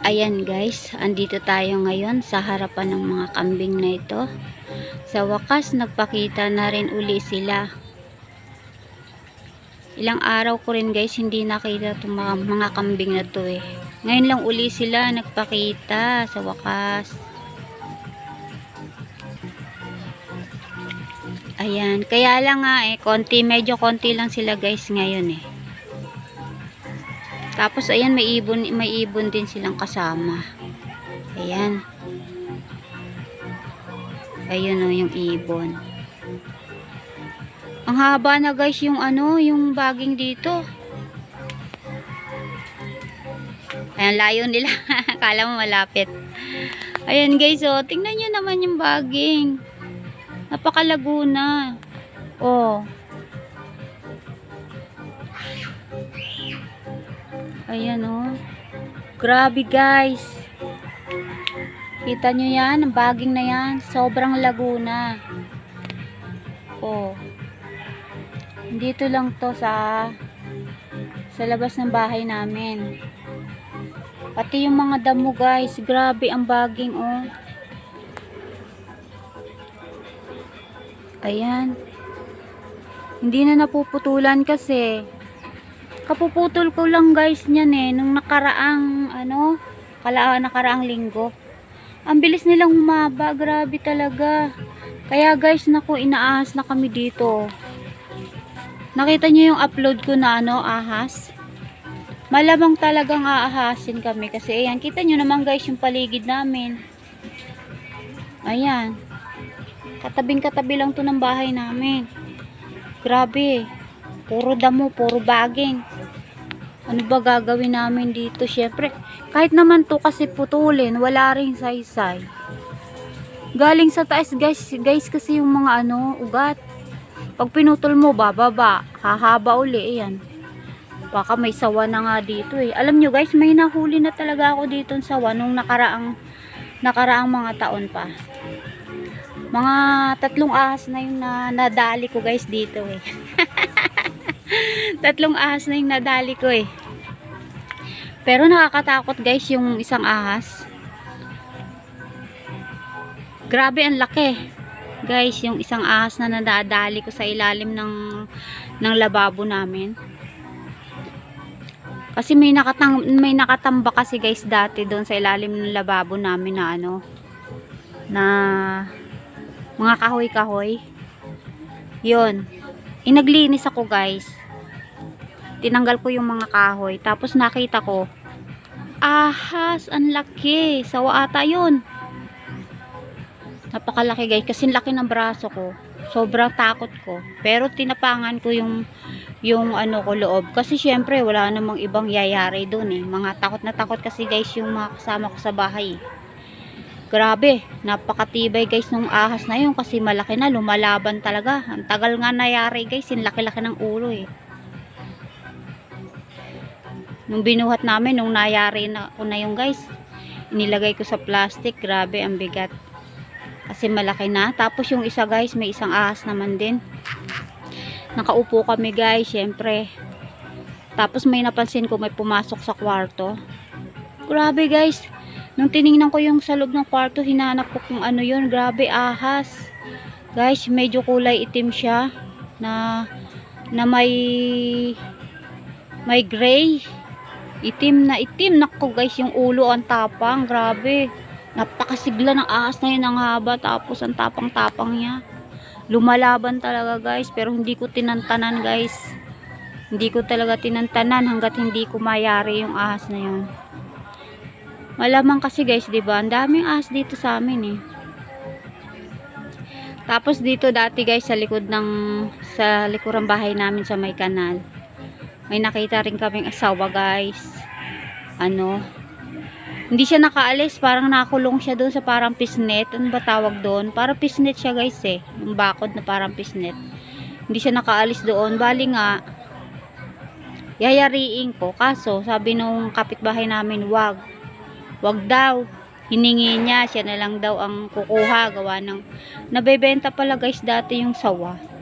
Ayan guys, andito tayo ngayon sa harapan ng mga kambing na ito. Sa wakas, nagpakita na rin uli sila. Ilang araw ko rin guys, hindi nakita itong mga, mga kambing na to eh. Ngayon lang uli sila nagpakita sa wakas. Ayan, kaya lang nga eh, konti, medyo konti lang sila guys ngayon eh. Tapos ayan may ibon, may ibon din silang kasama. Ayan. Ayun o yung ibon. Ang haba na guys yung ano, yung baging dito. Ayan, layo nila. Kala mo malapit. Ayan guys, oh, tingnan nyo naman yung baging. Napakalago na. Oh. Ayan oh. Grabe guys. Kita nyo yan, ang baging na yan. Sobrang laguna. Oh. Dito lang to sa sa labas ng bahay namin. Pati yung mga damo guys. Grabe ang baging oh. Ayan. Hindi na napuputulan kasi kapuputol ko lang guys niyan eh nung nakaraang ano kala nakaraang linggo. Ang bilis nilang humaba grabe talaga. Kaya guys naku inaahas na kami dito. Nakita nyo yung upload ko na ano ahas? Malamang talagang aahasin kami kasi ayan kita nyo naman guys yung paligid namin. Ayan. Katabing katabi lang to ng bahay namin. Grabe. Puro damo, puro baging. Ano ba gagawin namin dito? Syempre, kahit naman to kasi putulin, wala ring saysay. Galing sa taas guys, guys kasi yung mga ano, ugat. Pag pinutol mo, bababa, hahaba uli, ayan. Baka may sawa na nga dito eh. Alam nyo guys, may nahuli na talaga ako dito sa sawa nung nakaraang, nakaraang mga taon pa. Mga tatlong ahas na yung na, nadali ko guys dito eh. Tatlong ahas na yung nadali ko eh. Pero nakakatakot guys yung isang ahas. Grabe ang laki. Guys, yung isang ahas na nadadali ko sa ilalim ng ng lababo namin. Kasi may nakatang may nakatamba kasi guys dati doon sa ilalim ng lababo namin na ano na mga kahoy-kahoy. 'Yon. Inaglinis ako guys tinanggal ko yung mga kahoy. Tapos nakita ko, ahas, ang laki. Sawa ata yun. Napakalaki guys, kasi laki ng braso ko. Sobrang takot ko. Pero tinapangan ko yung yung ano ko loob. Kasi syempre, wala namang ibang yayari doon eh. Mga takot na takot kasi guys yung mga kasama ko sa bahay. Grabe, napakatibay guys nung ahas na yun kasi malaki na, lumalaban talaga. Ang tagal nga nayari guys, yung laki-laki ng ulo eh nung binuhat namin nung nayari na ko na yung guys inilagay ko sa plastic. Grabe ang bigat. Kasi malaki na. Tapos yung isa guys may isang ahas naman din. Nakaupo kami guys syempre. Tapos may napansin ko may pumasok sa kwarto. Grabe guys. Nung tiningnan ko yung sa loob ng kwarto hinanap ko kung ano yun. Grabe ahas. Guys medyo kulay itim siya. Na na may may gray Itim na itim. Nako guys, yung ulo ang tapang. Grabe. Napakasigla ng ahas na yun ang haba. Tapos ang tapang-tapang niya. Lumalaban talaga guys. Pero hindi ko tinantanan guys. Hindi ko talaga tinantanan hanggat hindi ko mayari yung ahas na yun. Malamang kasi guys, 'di ba? Ang daming ahas dito sa amin eh. Tapos dito dati guys sa likod ng sa likurang bahay namin sa may kanal may nakita rin kaming asawa guys. Ano? Hindi siya nakaalis. Parang nakulong siya doon sa parang pisnet. Ano ba tawag doon? Parang pisnet siya guys eh. Yung bakod na parang pisnet. Hindi siya nakaalis doon. Bali nga yayariin ko. Kaso sabi nung kapitbahay namin wag. Wag daw. Hiningi niya. Siya na lang daw ang kukuha gawa ng nabebenta pala guys dati yung sawa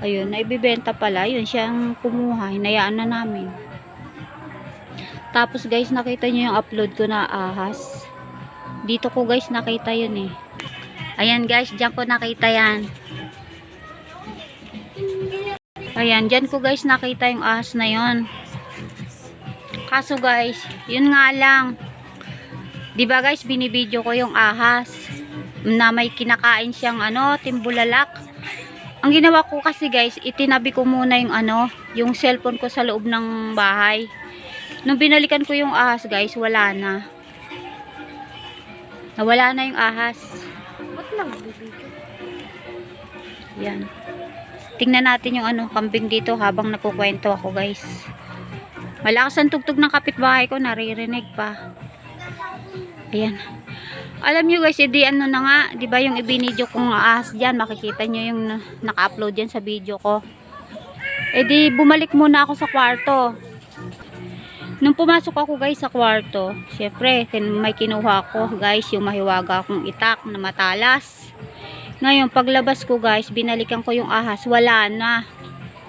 ayun, naibibenta pala, yun siyang kumuha, hinayaan na namin. Tapos guys, nakita nyo yung upload ko na ahas. Dito ko guys nakita yun eh. Ayan guys, dyan ko nakita yan. Ayan, dyan ko guys nakita yung ahas na yon. Kaso guys, yun nga lang. 'Di ba guys, binibidyo ko yung ahas na may kinakain siyang ano, timbulalak. Ang ginawa ko kasi guys, itinabi ko muna yung ano, yung cellphone ko sa loob ng bahay. Nung binalikan ko yung ahas guys, wala na. Nawala na yung ahas. Ba't nagbibigyo? Yan. Tingnan natin yung ano, kambing dito habang nagkukwento ako guys. Malakas ang tugtog ng kapitbahay ko, naririnig pa. Ayan. Alam nyo guys, edi ano na nga, di ba yung ibinidyo kong ahas dyan, makikita nyo yung na- naka-upload dyan sa video ko. Edi bumalik muna ako sa kwarto. Nung pumasok ako guys sa kwarto, syempre, may kinuha ko guys, yung mahiwaga akong itak na matalas. Ngayon, paglabas ko guys, binalikan ko yung ahas, wala na.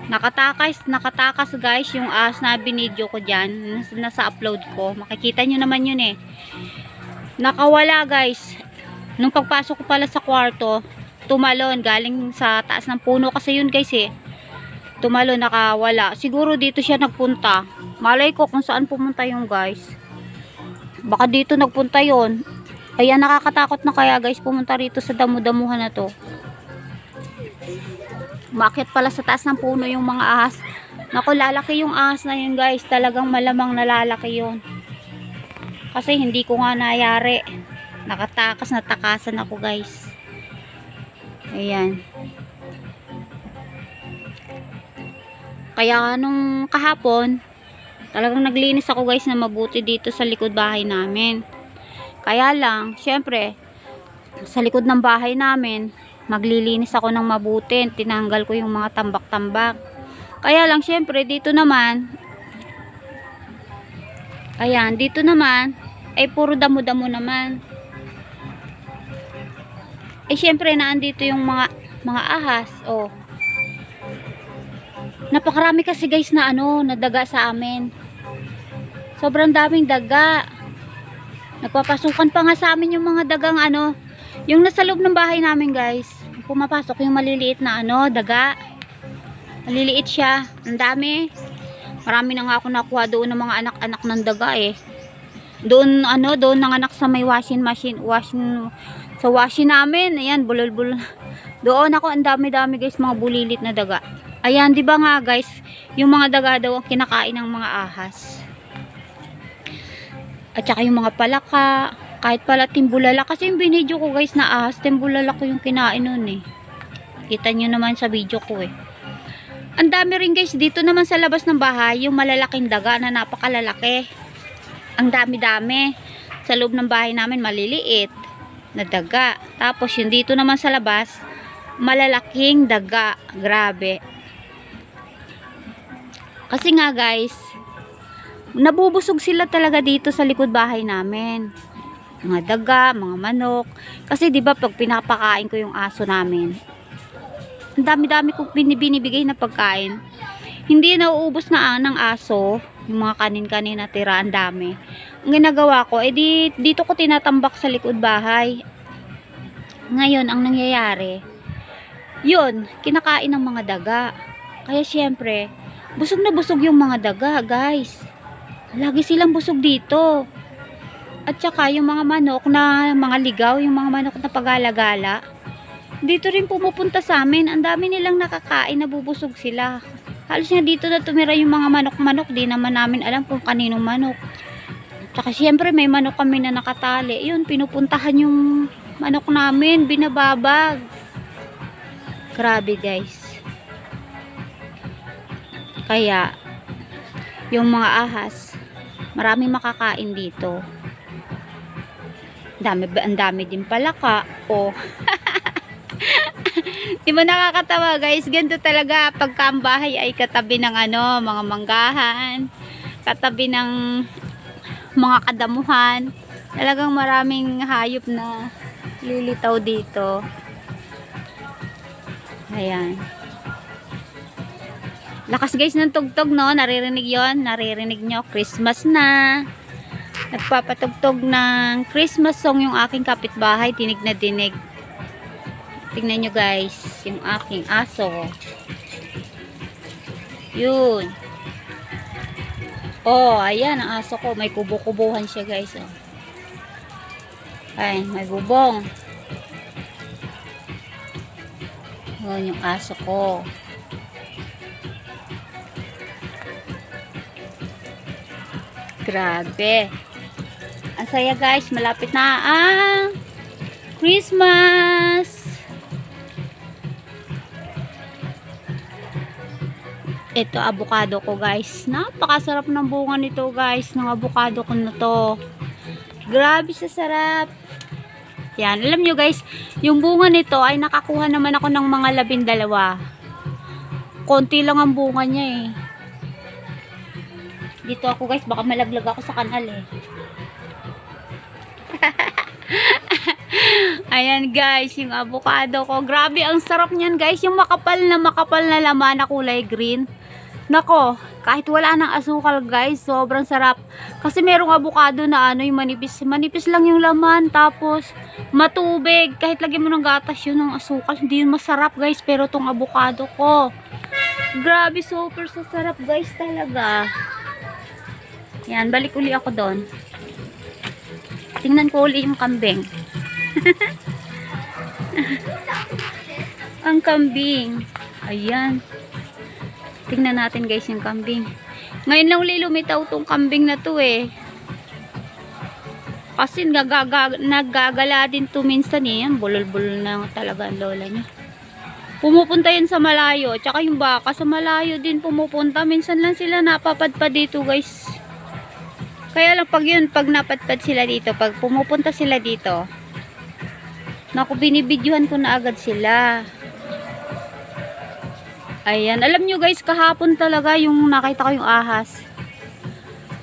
Nakatakas, nakatakas guys yung ahas na binidyo ko dyan, nas- nasa upload ko. Makikita nyo naman yun eh. Nakawala guys. Nung pagpasok ko pala sa kwarto, tumalon, galing sa taas ng puno kasi yun guys eh. Tumalon, nakawala. Siguro dito siya nagpunta. Malay ko kung saan pumunta yung guys. Baka dito nagpunta yon. Kaya nakakatakot na kaya guys pumunta rito sa damo-damuhan na to. Bakit pala sa taas ng puno yung mga ahas? Naku, lalaki yung ahas na yun guys. Talagang malamang nalalaki yun. Kasi hindi ko nga nayari. Nakatakas na takasan ako guys. Ayan. Kaya nung kahapon, talagang naglinis ako guys na mabuti dito sa likod bahay namin. Kaya lang, syempre, sa likod ng bahay namin, maglilinis ako ng mabuti. Tinanggal ko yung mga tambak-tambak. Kaya lang, syempre, dito naman, ayan, dito naman, ay puro damo-damo naman. Eh, syempre, naandito yung mga, mga ahas, oh. Napakarami kasi guys na ano, na daga sa amin. Sobrang daming daga. Nagpapasukan pa nga sa amin yung mga dagang ano, yung nasa loob ng bahay namin guys. Pumapasok yung maliliit na ano, daga. Maliliit siya. Ang dami. Marami na nga ako nakuha doon ng mga anak-anak ng daga eh. Doon ano, doon nanganak sa may washing machine, washing sa washing namin. Ayan, bulol-bulol. Doon ako ang dami-dami guys, mga bulilit na daga. Ayan, 'di ba nga guys, yung mga daga daw ang kinakain ng mga ahas. At saka yung mga palaka, kahit pala timbulala kasi yung binidyo ko guys na ahas, timbulala ko yung kinain nun eh. Kita nyo naman sa video ko eh. Ang dami rin guys dito naman sa labas ng bahay, yung malalaking daga na napakalalaki. Ang dami-dami. Sa loob ng bahay namin maliliit na daga. Tapos yung dito naman sa labas, malalaking daga. Grabe. Kasi nga guys, nabubusog sila talaga dito sa likod bahay namin. Mga daga, mga manok. Kasi 'di ba pag pinapakain ko yung aso namin, ang dami-dami kong binibigay na pagkain. Hindi nauubos na ang ng aso, yung mga kanin-kanin na tira, ang dami. Ang ginagawa ko, edi dito ko tinatambak sa likod bahay. Ngayon, ang nangyayari, yun, kinakain ng mga daga. Kaya syempre, busog na busog yung mga daga, guys. Lagi silang busog dito. At saka yung mga manok na mga ligaw, yung mga manok na pagala-gala, dito rin pumupunta sa amin. Ang dami nilang nakakain, nabubusog sila. Halos nga dito na tumira yung mga manok-manok, di naman namin alam kung kaninong manok. Tsaka syempre may manok kami na nakatali. Yun, pinupuntahan yung manok namin, binababag. Grabe guys. Kaya, yung mga ahas, maraming makakain dito. Dami, dami din palaka. O, Di ba nakakatawa guys? Ganito talaga pagka ang bahay ay katabi ng ano, mga manggahan, katabi ng mga kadamuhan. Talagang maraming hayop na lilitaw dito. Ayan. Lakas guys ng tugtog no. Naririnig yon Naririnig nyo. Christmas na. Nagpapatugtog ng Christmas song yung aking kapitbahay. Tinig na dinig. Tingnan nyo guys. Yung aking aso. Yun. Oh, ayan ang aso ko. May kubo-kubuhan siya guys. Oh. Ay, may bubong. Yun yung aso ko. Grabe. Ang saya guys, malapit na ang Christmas. Ito avocado ko guys. Napakasarap ng bunga nito guys, ng avocado ko na to. Grabe sa sarap. Yan, alam nyo guys, yung bunga nito ay nakakuha naman ako ng mga labindalawa. Konti lang ang bunga niya eh. Dito ako guys, baka malaglag ako sa kanal eh. Ayan guys, yung avocado ko. Grabe, ang sarap niyan guys. Yung makapal na makapal na laman na kulay green. Nako, kahit wala ng asukal guys, sobrang sarap. Kasi merong avocado na ano, yung manipis. Manipis lang yung laman, tapos matubig. Kahit lagyan mo ng gatas yun ng asukal, hindi yun masarap guys. Pero tong avocado ko, grabe, super sasarap guys talaga. Yan, balik uli ako doon. Tingnan ko uli yung kambing. Ang kambing. Ayan. Tingnan natin guys yung kambing. Ngayon lang uli lumitaw tong kambing na to eh. Kasi nagaga, naggagala din to minsan eh. Bulol-bulol na talaga ang lola niya. Pumupunta yan sa malayo. Tsaka yung baka sa malayo din pumupunta. Minsan lang sila napapadpad dito guys. Kaya lang pag yun, pag napadpad sila dito, pag pumupunta sila dito, naku, binibidyohan ko na agad sila. Ayan, alam nyo guys, kahapon talaga yung nakita ko yung ahas.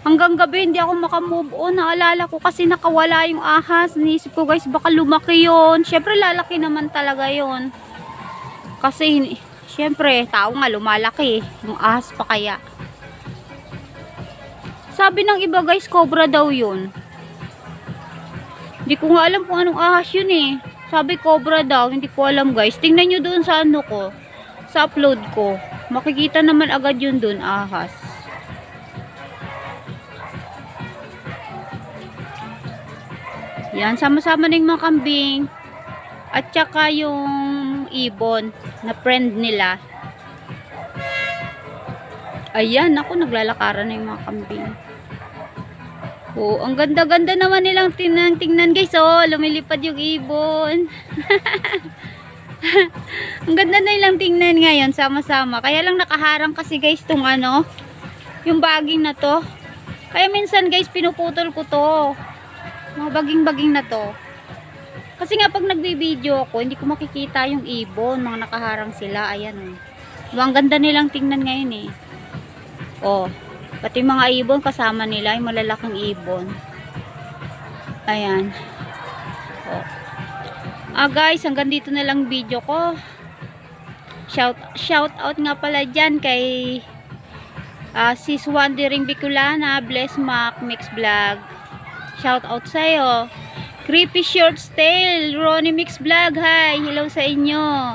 Hanggang gabi, hindi ako makamove on. Naalala ko kasi nakawala yung ahas. Naisip ko guys, baka lumaki yon Siyempre, lalaki naman talaga yon Kasi, siyempre, tao nga lumalaki. Yung ahas pa kaya. Sabi ng iba guys, cobra daw yun. Hindi ko nga alam kung anong ahas yun eh. Sabi cobra daw, hindi ko alam guys. Tingnan nyo doon sa ano ko. Sa upload ko. Makikita naman agad yun doon, ahas. Yan, sama-sama na yung mga kambing. At saka yung ibon na friend nila. Ayan, ako naglalakaran na yung mga kambing. Oh, ang ganda-ganda naman nilang tingnan, tingnan guys. Oh, lumilipad yung ibon. ang ganda na nilang tingnan ngayon, sama-sama. Kaya lang nakaharang kasi guys tong ano, yung baging na to. Kaya minsan guys, pinuputol ko to. Mga baging-baging na to. Kasi nga pag nagbibideo ako, hindi ko makikita yung ibon. Mga nakaharang sila. Ayan oh. Diba, Ang ganda nilang tingnan ngayon eh. Oh. Pati mga ibon kasama nila, yung malalaking ibon. Ayan. Ah guys, hanggang dito na lang video ko. Shout, shout out nga pala dyan kay ah, sis Wandering Bicolana, Bless Mac, Mix Vlog. Shout out sa'yo. Creepy Shorts Tale, Ronnie Mix Vlog, hi. Hello sa inyo.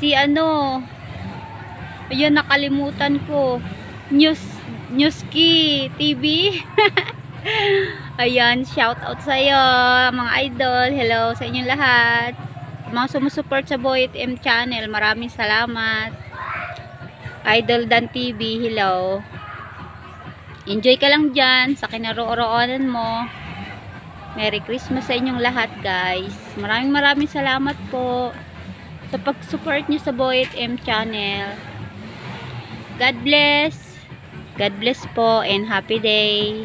Si ano, ayun nakalimutan ko. News, Newski TV. Ayan, shout out sa iyo, mga idol. Hello sa inyong lahat. Mga sumusupport sa Boyet M channel, maraming salamat. Idol Dan TV, hello. Enjoy ka lang dyan sa kinaroroonan mo. Merry Christmas sa inyong lahat, guys. Maraming maraming salamat po sa pag-support niyo sa Boyet M channel. God bless. God bless po and happy day.